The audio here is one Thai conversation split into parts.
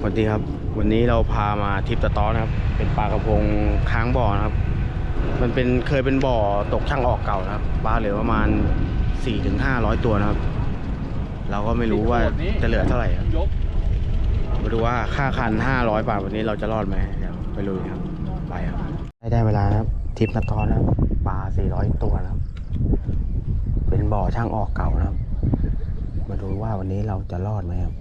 สวัสดีครับ วันนี้เราพามาทริปตะตอนะครับ เป็นปลากระพงค้างบ่อนะครับ มันเป็นเคยเป็นบ่อตกช่างออกเก่านะครับปลาเหลือประมาณ4ถึง500ตัวนะครับ เราก็ไม่รู้ว่าจะเหลือเท่าไหร่ครับยกมาดูว่าค่าคัน500บาทวันนี้เราจะรอดไหมเดี๋ยวไปลุยครับไปครับได้ได้เวลานะครับทริปตะตอนะครับปลา400ตัวนะครับ เป็นบ่อช่างออกเก่านะครับ มาดูว่าวันนี้เราจะรอดไหมครับ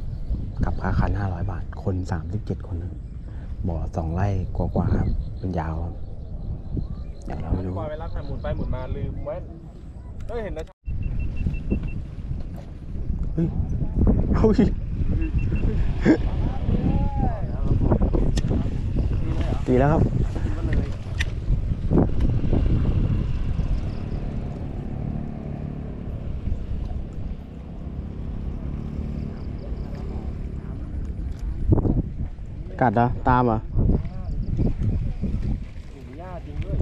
กับค่าคัน500บาท คน37คนนะครับบ่อสองไร่กว่าๆครับเป็นยาวครับเดี๋ยวเราไปดูปล่อยไปรับแต่หมุนไปหมุนมาลืมไว้เฮ้ยเห็นนะเฮ้ยเฮ้ยตีแล้วครับ กัดเหรอตามเหรอหญ้าจริงด้ว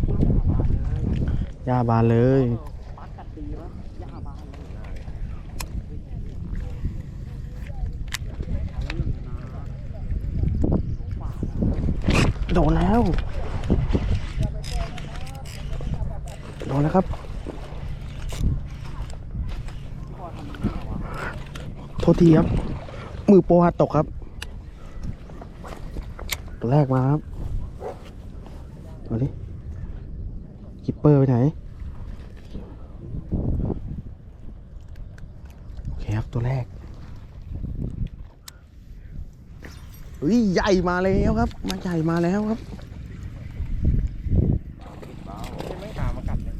ยาบานเลยโดนแล้ว โดนแล้วครับ โทษทีครับ มือโปหัดตกครับ แรกมาครับเอาดิคิปเปอร์ไปไหน โอเคครับ ตัวแรกเฮ้ยใหญ่มาแล้วครับ มาใหญ่มาแล้วครับไม่ขามากัดเลย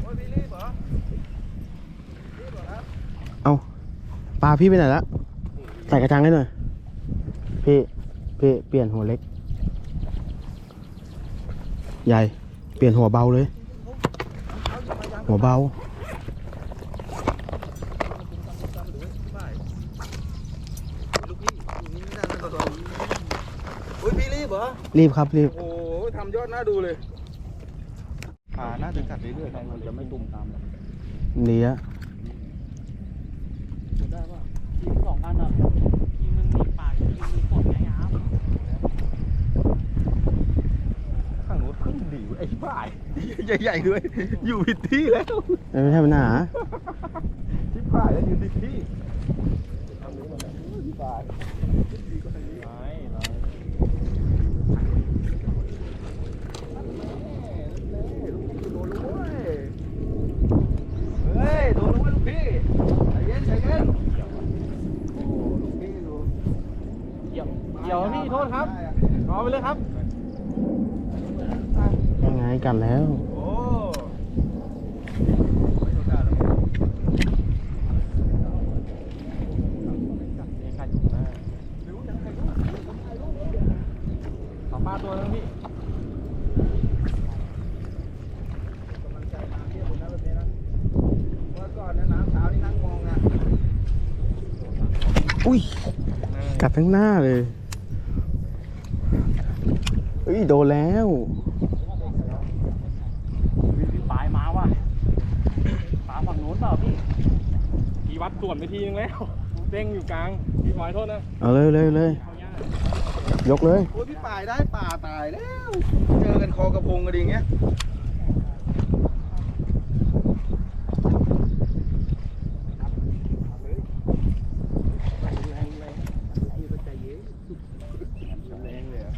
โอ้ยพี่รีบเหรอเอาปลาพี่ไปไหนละใส่กระชังให้หน่อย พี่ พี่ เปลี่ยนหัวเล็ก ใหญ่ เปลี่ยนหัวเบาเลย หัวเบาลูกพี่นี่ไม่ได้นะตัวโอ้ยพี่รีบเหรอ รีบครับรีบ โอ้โหทำยอดน่าดูเลยขาน่าจะกัดเรื่อยๆมันจะไม่ตุ่มตามเลยดีอะได้ป่ะทีมสองอันอะทีมหนึงมีปากทีมหนึงกดไงครับ ข้างโน้นขึ้นดีไอ้บ้า ใหญ่ๆด้วย อยู่ผิดที่แล้วไม่ใช่ปัญหาชิบหายแล้วอยู่ผิดที่ทำนี้มาแล้วชิบหายดีก็ทางนี้ไม่ไม่เฮ้ยโดนแล้วเว้ยลูกพี่ใจเย็นใจเย็นโอ้ลูกพี่ดูเดี๋ยวเดี๋ยวพี่โทษครับรอไปเลยครับ ยังไงกันแล้ว โอ้ไม่โอกาสแล้วสองปลาตัวนึงพี่กำลังใจมาเทียบนะแบบนี้นะเมื่อก่อนเนี่ยน้ำเช้านี่นั่งมองนะ อุ้ย กัดทั้งหน้าเลยเฮ้ยโดนแล้วปลายมาว่ะปลาฝั่งโน้นเปล่าพี่พี่วัดส่วนไปทีนึงแล้ว เด้งอยู่กลาง พี่ขอให้โทษนะเอาเลยเลยเลยเขาย่างยกเลย โอ้ยพี่ป่ายได้ป่าตายแล้ว เจอกันคอกระพงกันดีเงี้ย แรงเลยอะ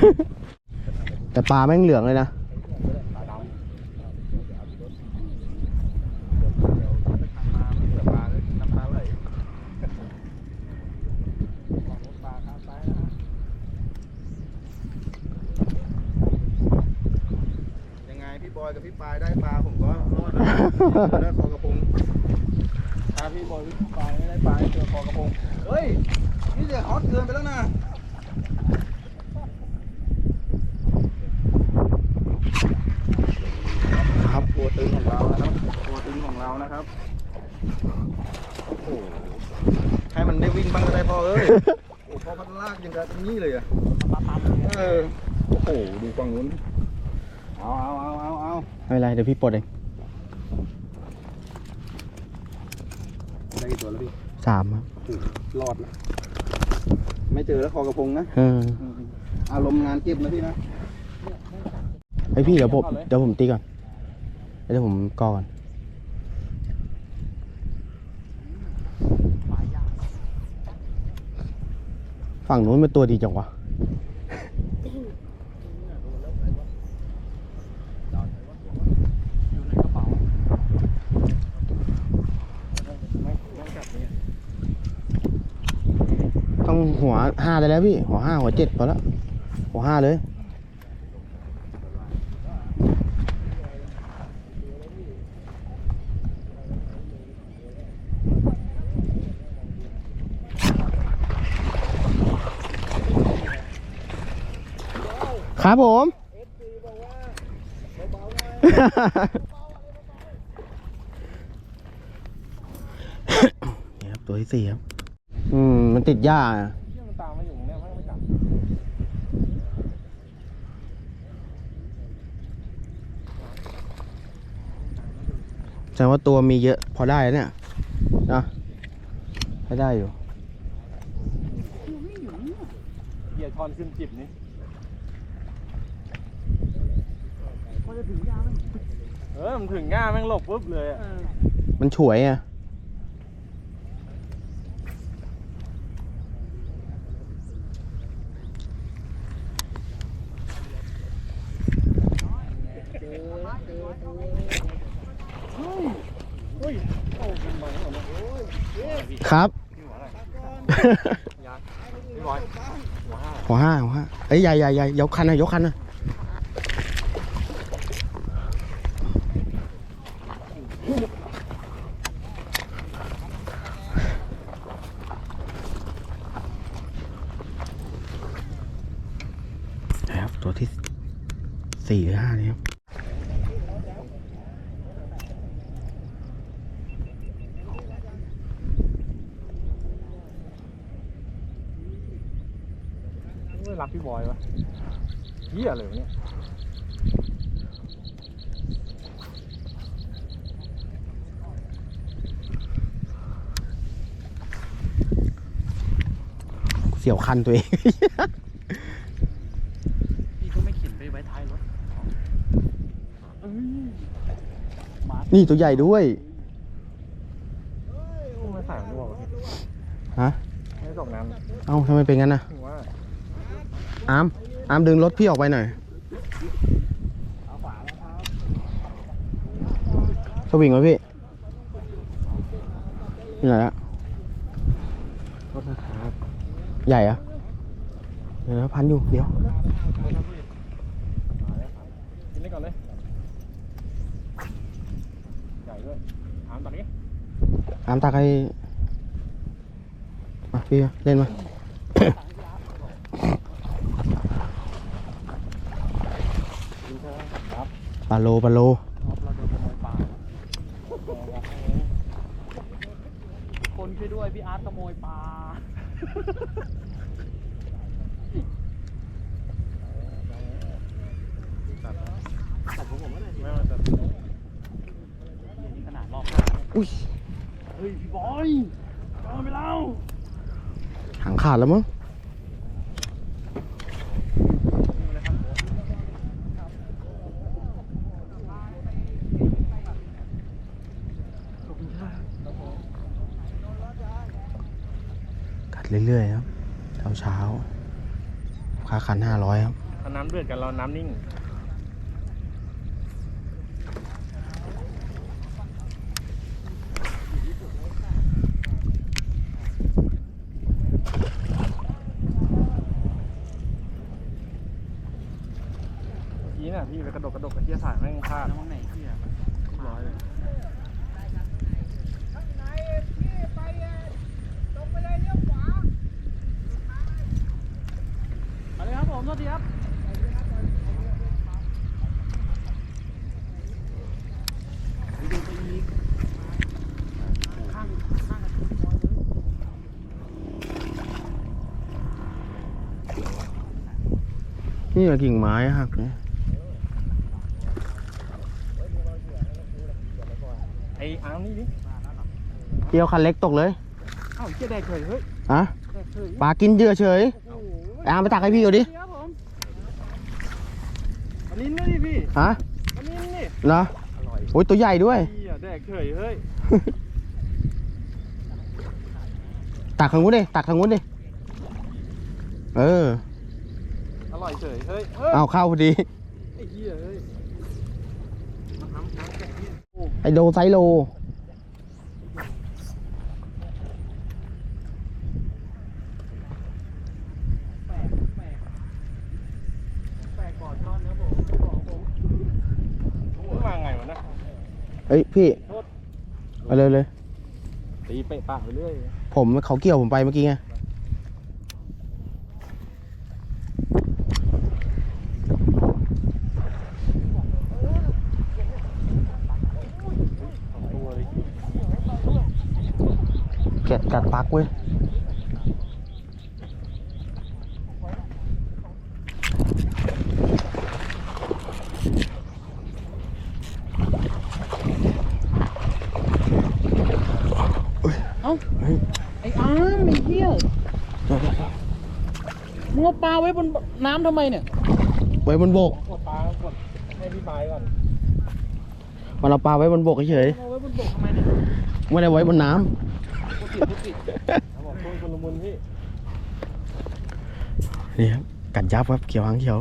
เแต่ปลาแม่งเหลืองเลยนะ ปลาดำไปทางมาเสือปลาเลยน้ำตาไหลวางรถปลาข้ามซ้ายนะฮะยังไงพี่บอยกับพี่ปายได้ปลาผมก็รอดนะได้คอกระพงถ้าพี่บอยพี่ปายไม่ได้ปลาเจอคอกระพงเฮ้ยนี่เดี๋ยวฮอตเกินไปแล้วนะ ครับ ตัวตึงของเรานะครับตัวตึงของเรานะครับโอ้โหให้มันได้ วิ่งบ้างก็ได้พอเอ้ย โอ้พอมันลากยังกับนี่เลยอะปลาปลาเออ โอ้โห ดูฝั่งนู้น เอาเอาเอาเอาเอาไม่เป็นไรเดี๋ยวพี่ปลดเองได้กี่ตัวแล้วพี่สามครับรอดนะ ไม่เจอแล้วคอกระพงนะเอออืมอารมณ์งานเก็บนะพี่นะ ไอพี่เดี๋ยวผมเอาเลยเดี๋ยวผมตีก่อนเดี๋ยวผมกอก่อน ปลายาก ฝั่งนู้นเป็นตัวดีจังวะต้องหัวห้าได้แล้วพี่ หัวห้าหัวเจ็ดพอแล้ว หัวห้าเลย ครับผมนี่ครับตัวที่สี่ครับ อืม มันติดหญ้าอะเที่ยมันตามมาอยู่เนี่ยไม่ไม่กัดแสดงว่าตัวมีเยอะพอได้แล้วเนี่ยนะให้ได้อยู่เหยียดทอนขึ้นจิบนี่ อจะถึงยาวไหมเออมันถึงง่าแม่งหลบปุ๊บเลยอะเออมันฉวยอะเฮ้ยโอ้เป็นมันเหรอเนี่ยโอ้ยครับ พี่หัวอะไรยางพี่บอยหัวห้าหัวห้าหัวห้าเอ้ยใหญ่ใหญ่ใหญ่ยกคันนะยกคันนะนะครับ ตัวที่สี่หรือห้านี่ครับ ไม่รักพี่บอยวะเหี้ยเลยวะเนี่ยเสี่ยวคันตัวเอง พี่ก็ไม่เข็นไปไว้ท้ายรถเอ้ยมานี่ตัวใหญ่ด้วยไม่ใส่ไม่บอกวะพี่ฮะ ไม่ส่งน้เอ้าทำไมเป็นงั้นนะำถึงว่า อาม อามดึงรถพี่ออกไปหน่อยสวิงไหมพี่นี่ไหนละรถนะครับใหญ่อะเดี๋ยวพันอยู่เดี๋ยวกินเล่นก่อนเลยใหญ่ด้วยถามตักนี้อามตักให้มาพี่เล่นมา กินใช่ไหม ครับปลาโลปลาโล ออฟเราโดนขโมยปลาคนช่วยด้วยพี่อาร์ตขโมยปลา ตัดผมผมไม่ได้ไม่มาตัด นี่ขนาดรอบหน้า อุ้ย เฮ้ยพี่บอยเอาไปแล้ว หางขาดแล้วมั้งกัดเรื่อยๆครับ เช้าเช้าๆค่าคันห้าร้อยครับ ถ้าน้ำเดือดกันเราน้ำนิ่ง เมื่อกี้น่ะพี่ไปกระดกกระดกกับเที่ยสายแม่ง พลาดมั้งไหนเที่ยร้อยเลยอะไรครับผมสวัสดีครับดูไปอีกข้างข้างกับต้นไม้เลยนี่กิ่งไม้หักเนี่ย ไอ้อาร์มนี่ดิ เกี่ยวคันเล็กตกเลยเอ้าเจ๊แดกเฉยเฮ้ยอะแดกเฉยปลากินเหยื่อเฉยโอ้โหไอ้อามไปตักให้พี่เอาดิครับผมอันนี้นี่ดิพี่ฮะอันนี้นี่เหรออร่อยโอ้ยตัวใหญ่ด้วย เหี้ยแดกเฉยเฮ้ยตักทางนู้นดิตักทางนู้นดิเอออร่อยเฉยเฮ้ยเฮ้ยเอาเข้าพอดี ไอ้เหี้ยเฮ้ยมันน้ำน้ำแข็งเนี่ยโอ้ ไอโดไซโลแปลกแปลกแปลกก่อนตอนนะผมบอกผมมึงมาไงวะนะ เอ้ยพี่เอาเลยเลยตีเปะปากไปเรื่อยผมเขาเกี่ยวผมไปเมื่อกี้ไงสองตัวเลยแกะกัดปักเว้ย เอ้า เฮ้ย ไอ้อาร์มไอ้เหี้ยมึงเอาปลาไว้บนน้ำทำไมเนี่ยไว้บนบกกดปลากดให้พี่ปลายก่อนมันเอาปลาไว้บนบกเฉยเอาไว้บนบกทำไมเนี่ยๆไม่ได้ไว้บนน้กูติดกูติดเอาบอกคนคนละมุนพี่ำนี่ครับกัดยับครับเขียวหางเขียว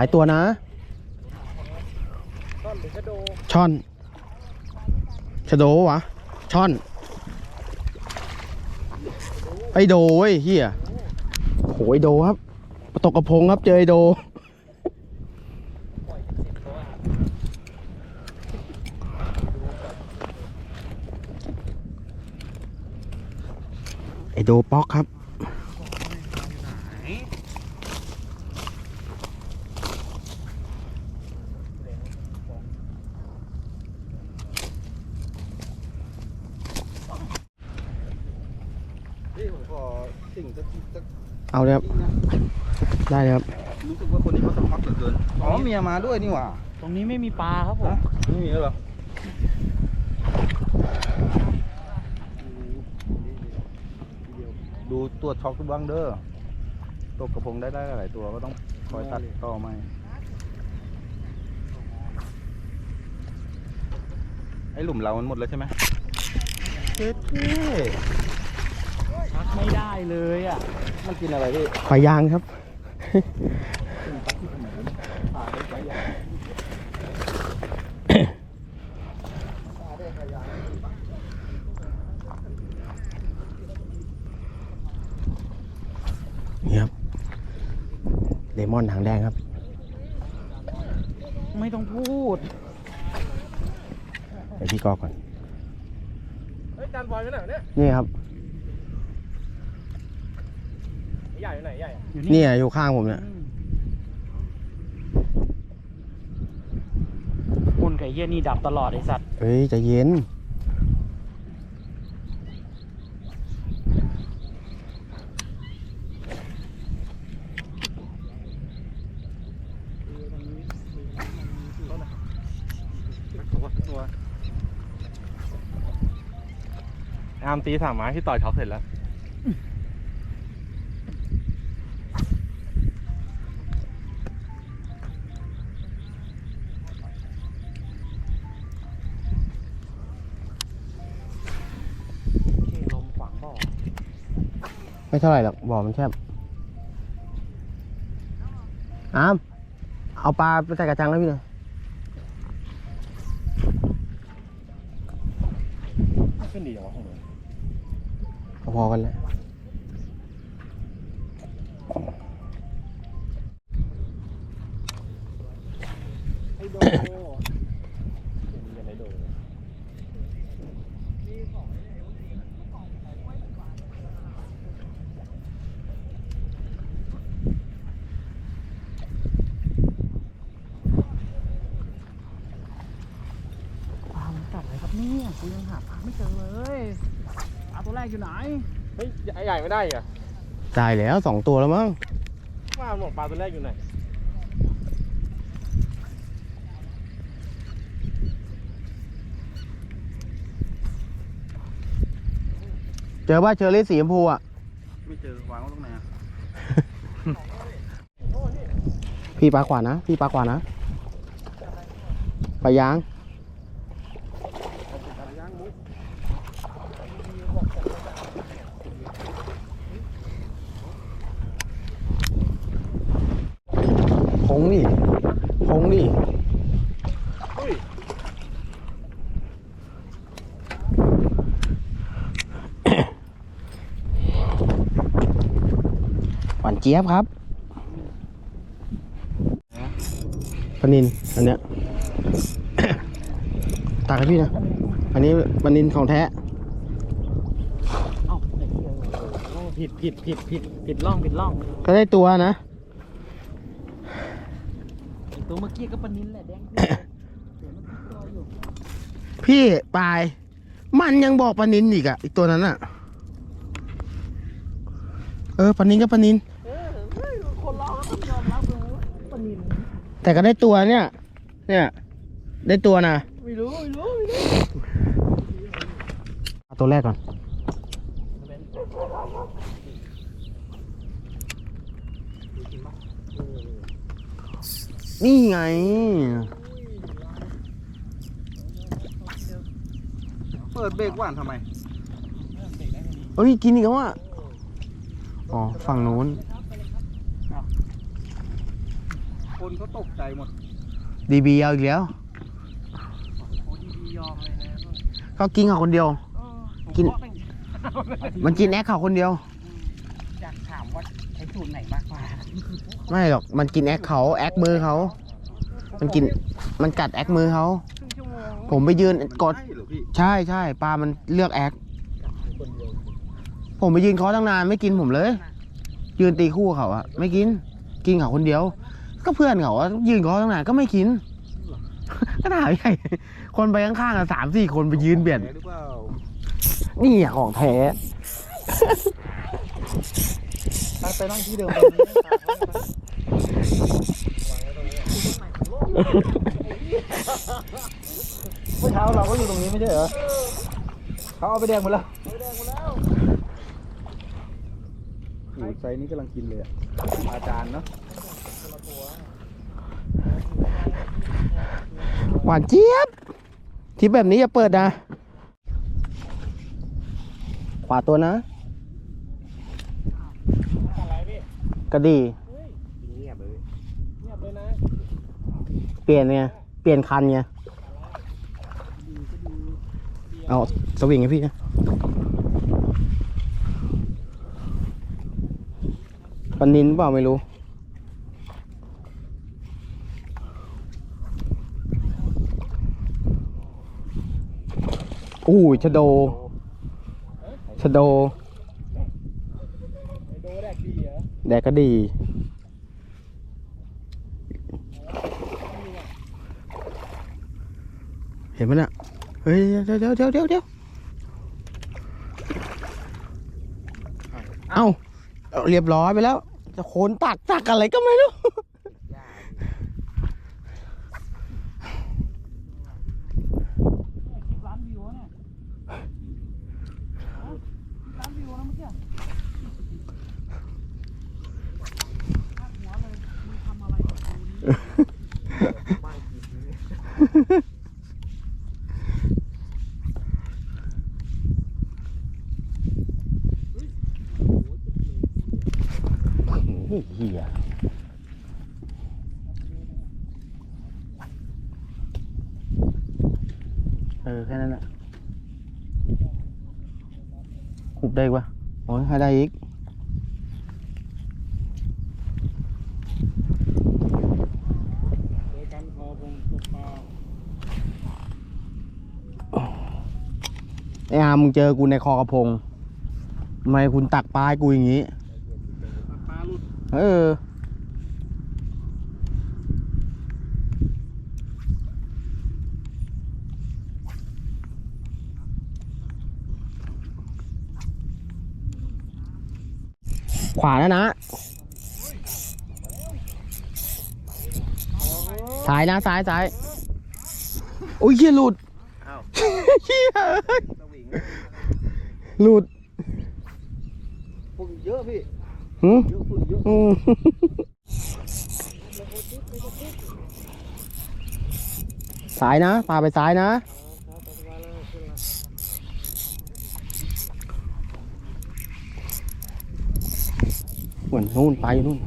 ายตัวนะ ช่อนชะโดวะ ช่อน ไอโดเว้ยเฮียโหไอโดครับ ตกกระพงครับเจอไอโด ไอโดป๊อกครับ พี่ผมขอสิ่งสักสักเอาเลยครับ ได้เลยครับ รู้สึกว่าคนนี้เขาสมัครเหลือเกินอ๋อเมียมาด้วยนี่หว่า ตรงนี้ไม่มีปลาครับผมฮะไม่มีแล้วเหรอดูตรวจช็อกทุกบ้างเด้อตกกระพงได้ได้หลายตัวก็ต้องคอยตัดต่อไหมไอ้หลุมเรามันหมดแล้วใช่ไหมเจ๊เท่ชัก ไม่ได้เลยอะ มันกินอะไรพี่ปลายางครับ นี่ครับ เลมอนหางแดงครับ ไม่ต้องพูดเดี๋ยวพี่กอก่อน เฮ้ยจานบอยไปไหนวะเนี่ย นี่ครับ ใหญ่อยู่ไหนใหญ่อยู่นี่อยู่ข้างผมเนี่ยนเฮียนี่ดับตลอดไอสัตว์เฮ้ยใจเย็นตัวอามตีสามไม้ที่ต่อยช็อปเสร็จแล้ว ไม่เท่าไหร่หรอกบ่อมันแคบอามเอาปลาไปใส่กระชังแล้วพี่หน่อยขึ้นดีจังวะของมึงพอๆกันแหล้ว ไอโด มีกันได้โดน ปลามันกัดอะไรครับเนี่ยกูยังหาปลาไม่เจอเลยปลาตัวแรกอยู่ไหน เฮ้ยใหญ่ ไม่ได้อะตายแล้วสองตัวแล้วมั้งว่าหมดปลาตัวแรกอยู่ไหนเจอว่าเชอรี่สีชมพูอะ ไม่เจอวางไว้ตรงไหนอะพี่ปลาขวานะ พี่ปลาขวานะปลายาง พ งดิพงดิหวานเจี๊ยบครับปลานินอันเนี้ยตักให้พี่นะ อันนี้ปลานินของแท้เอ้าไอ้เหี้ยโอ้ผิดผิดผิดผิดผิดล่องผิดล่องก็ได้ตัวนะไอ้ ตัวเมื่อกี้ก็ปลานินแหละแดงขึ้นเลยเดี๋ยวมันติดตัวอยู่พี่ปลาย มันยังบอกปลานินอีกอะอีกตัวนั้นอะเออปลานินก็ปลานินเออเฮ้ยคนเราก็ต้องยอมรับเลยว่าปลานินแต่ก็ได้ตัวเนี่ย เนี่ย ได้ตัวนะไม่รู้ไม่รู้ไม่รู้เอาตัวแรกก่อน นี่ไง เปิดเบรกว่านทำไม เฮ้ย กินอีกแล้วอะ อ๋อ ฝั่งนู้น คนเขาตกใจหมดดีบีเอาอีกแล้ว โอ้ดีๆยอมเลยนะก็กินเขาคนเดียว เออผมกิน ว่าแม่งมันกินแอคเขาคนเดียว อยากถามว่าใช้สูตรไหนมากกว่า ไม่หรอกมันกินแอคเขาแอคมือเขามันกินมันกัดแอคมือเขาผมไปยืนกดใช่ใช่ปลามันเลือกแอคผมไปยืนเคาะตั้งนานไม่กินผมเลย ยืนตีคู่เขาอะไม่กิน กินเขาคนเดียว ก็เพื่อนเขาอะยืนเคาะตั้งนานก็ไม่กินก็ถามใหญ่คนไปข้างๆอะสามสี่คนไปยืนเบียดนี่อะของแท้ ไปไปนั่งที่เดิมเมื่อเช้าเราก็อยู่ตรงนี้ไม่ใช่เหรอเขาเอาไปแดงหมดแล้วโอ้โหไซส์นี้กำลังกินเลยอะอาจารย์เนาะหวานเจี๊ยบทิปแบบนี้อย่าเปิดนะ ขวาตัวนะ อะไรพี่ กระดี เงียบเลยเงียบเลยนะเปลี่ยนไงเปลี่ยนคันไงเอาสวิงให้พี่นะปันนินเปล่าไม่รู้อู้ยชะโดชะโด ไอโดแดกดีเหรอ แดกก็ดี เห็นมันอะ เฮ้ย เดี๋ยวเดี๋ยวเดี๋ยวเดี๋ยวเดี๋ยวเอ้าเอาเรียบร้อยไปแล้ว จะโคนตักตักอะไรก็ไม่รู้ คลิปล้านวิวเนี่ยล้านวิวนะเมื่อกี้พาดหัวเลยมึงทำอะไรกับกูนี่ เฮ้ยเหี้ยเออ แค่นั้นแหละหุ บได้อีกวะโอ้ยให้ได้อีกโดยการคอพงตกปลาไอ้อามึงเจอกูในคอกระพงทำไมคุณตักปลาให้กูอย่างนี้ปลาหลุดเออ ขวาแล้วนะซ้ายนะซ้ายซ้ายโอ้ยเหี้ยหลุดอ้าวเหี้ยเอ้ยสวิงหลุดฝุ่นเยอะพี่หึเยอะฝุ่นเยอะอืมซ้ายนะปลาไปซ้ายนะ เหมือนนู่นไปนู่น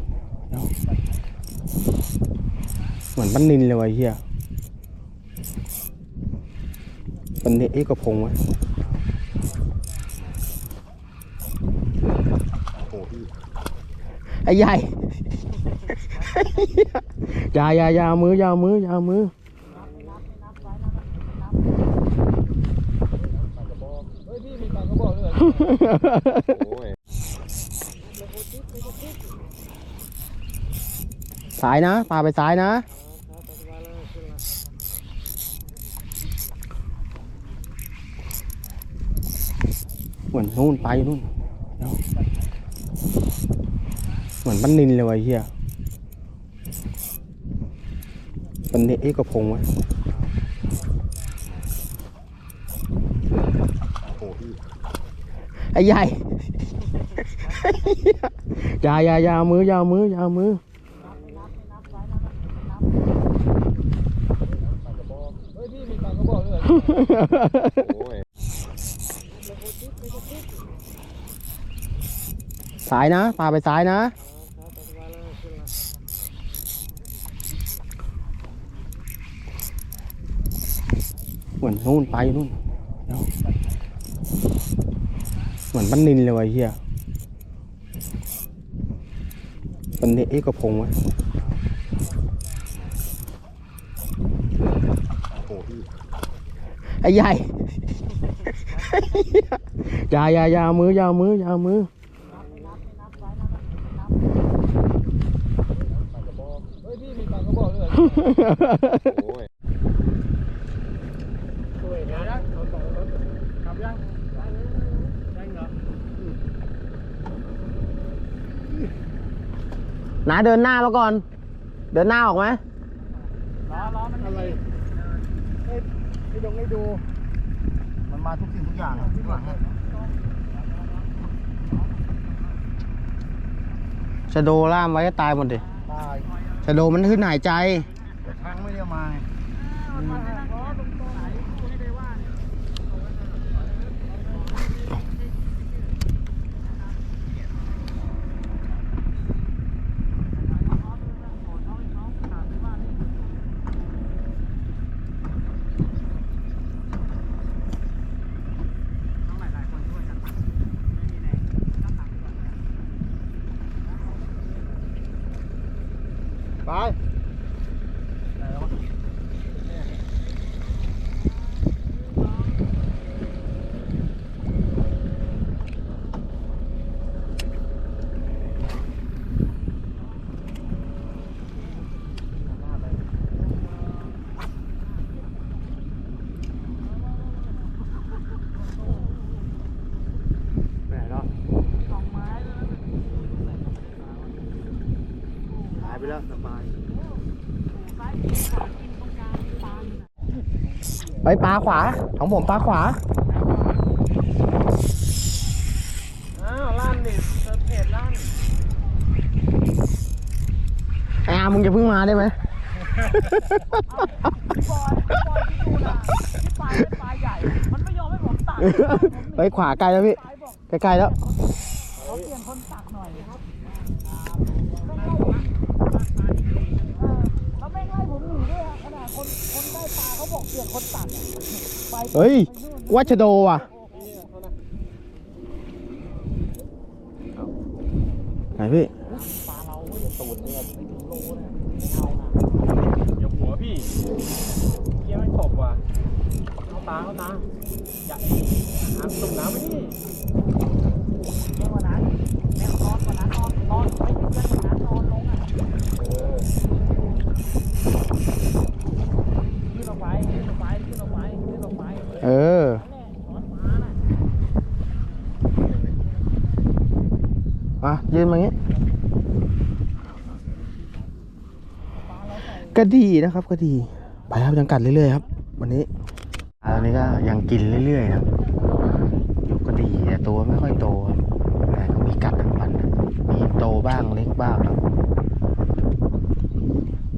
เหมือนปันนินเลยวะเฮียปันนินเอ๊ะกระพงว้โอ้พี่ไอ้ใหญ่ยายายาเอามือยามือยามือโอ้ย ซ้ายนะปลาไปซ้ายนะ เหมือนนู่นไปนู่น เหมือนปันนินเลยวะเฮียปันนินเอ๊กระพงไว้ไอ้ใหญ่ อย่าอย่าอย่าเอามืออย่าเอามืออย่าเอามือเฮ้ยพี่มีปลายนะปลาไปซ้ายนะเหมือนนู่นไปนู่นเหมือนปันนินเลยเฮียปั นี่เอกพงไว้ไอ้ใหญ่ยายายามือยามือยามือเฮ้ยพี่มีปากระบอกด้วย โอ้ย สวยนะเอาสองรถขับยังได้เลยได้เหรอ นาเดินหน้ามาก่อน เดินหน้าออกไหมล้อล้อมันอะไรให้ดงให้ดู มันมาทุกสิ่งทุกอย่างอะที่หลังอะชะโดล่ามไว้ก็ตายหมดดิตายชะโดมันขึ้นหายใจแต่ช้างไม่ได้เอามาไงมันมาล้อตรงไหนกูให้ได้ว่าเนี่ย ไป ไปแล้วสบาย ไปปลาขวา ของผมปลาขวา อ้าวลั่นดิเจอเพจลั่นไอ้อามึงจะเพิ่งมาได้ไหม พี่บอยพี่บอยที่ดูนะที่ปลายเป็นปลายใหญ่ มันไม่ยอมให้ผมตัดไปขวาไกลแล้วพี่ ปลายบอกใกล้ๆแล้ว เขาเปลี่ยนคนตักหน่อยครับแล้วไม่งไล่ผมหนีด้วยอะขนาดคนคนได้ปลา เขาบอกเปลี่ยนคนตักอะไปเฮ้ยไปนู่นวัชโดว่ะไหนพี่ปลาเราเนี่ยตูดเนี่ยไม่ถึงโลเนี่ยไม่เอานะอย่าหัวพี่เกี้ยไม่ตบว่ะเข้าตาเข้าตาอย่าน้ำตุ่มน้ำไม่ดิแม่งวันนั้นแม่งนอนวันนั้นนอนนอนไม่ใช่เพื่อนวันนั้นนอนลงอะขึ้นออกไปขึ้นออกไปขึ้นออกไปขึ้นออกไป เออ นั่นแหละนอนฟ้าน่ะ อะ ยืนมาอย่างงี้ก็ดีนะครับก็ดีไปครับยังกัดเรื่อยๆครับ วันนี้อันนี้ก็ยังกินเรื่อยๆครับยกก็ดีแต่ตัวไม่ค่อยโตครับแต่ก็มีกัดทั้งวันมีโตบ้างเล็กบ้างครับ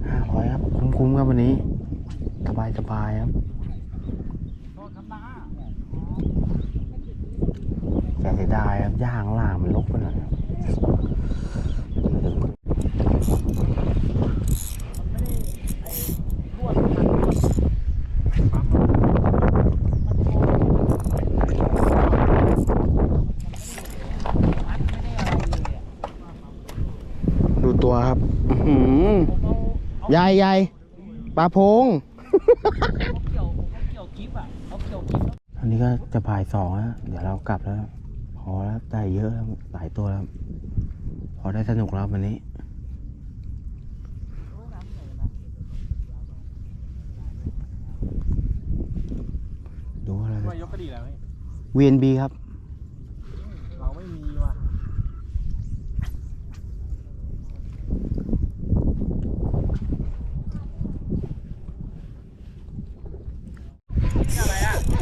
ห้าร้อยครับ คุ้มๆครับวันนี้ สบายๆครับโทษครับแต่เสียดายครับย่างล่างมันลกไปหน่อยครับรว ดูตัวครับหืมใหญ่ใหญ่ปลาพง อันนี้ก็จะบ่ายสองแล้ว เดี๋ยวเรากลับแล้ว พอแล้วได้เยอะแล้วหลายตัวแล้ว อได้สนุกแล้ววันนี้ดูอะไรว่ายกก็ดีแล้วเฮ้ย VNB ครับ เราไม่มีว่ะ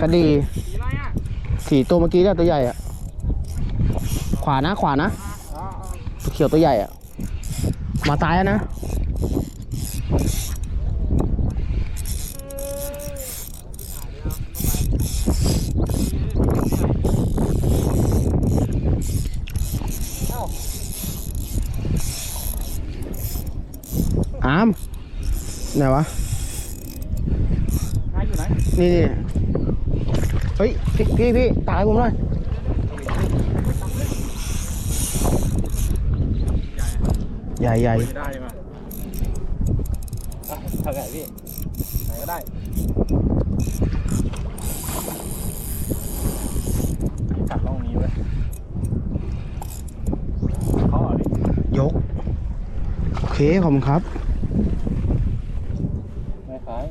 ก็ดี สีอะไรอะ สี่ตัวเมื่อกี้เนี่ยตัวใหญ่อะขวานะขวานะ เขียวตัวใหญ่อะมาตายแล้วนะ อามไหนวะนายอยู่ไหนนี่นี่เฮ้ยพี่พี่พี่ตายผมหน่อย ใหญ่ใหญ่ไม่ได้มาอะทางไหนพี่ไหนก็ได้กัดร่องนี้เว้ยเขาเอาดิยก โอเคขอบคุณครับไม่ขาย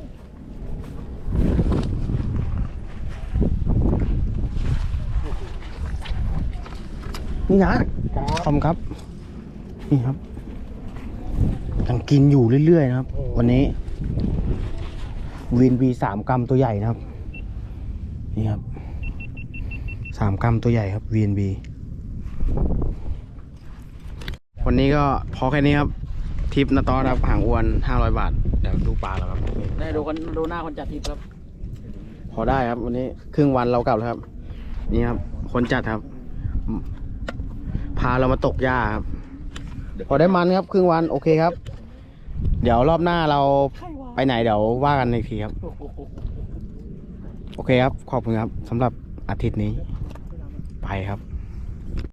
นี่นะขอบคุณครับ นี่ครับ ยังกินอยู่เรื่อยๆนะครับ วันนี้วินบีสามกรัมตัวใหญ่นะครับ นี่ครับสามกรัมตัวใหญ่ครับวีนบีวันนี้ก็พอแค่นี้ครับทริปนาตอครับหางอวนห้าร้อยบาทเดี๋ยวดูปลาแล้วครับได้ดูกันดูหน้าคนจัดทริปครับ พอได้ครับ วันนี้ครึ่งวันเรากลับแล้วครับ นี่ครับ คนจัดครับ พาเรามาตกหญ้าครับ พอได้มันครับ ครึ่งวันโอเคครับ เดี๋ยวรอบหน้าเราไปไหนเดี๋ยวว่ากันอีกทีครับ โอเคครับ ขอบคุณครับสำหรับอาทิตย์นี้ ไปครับ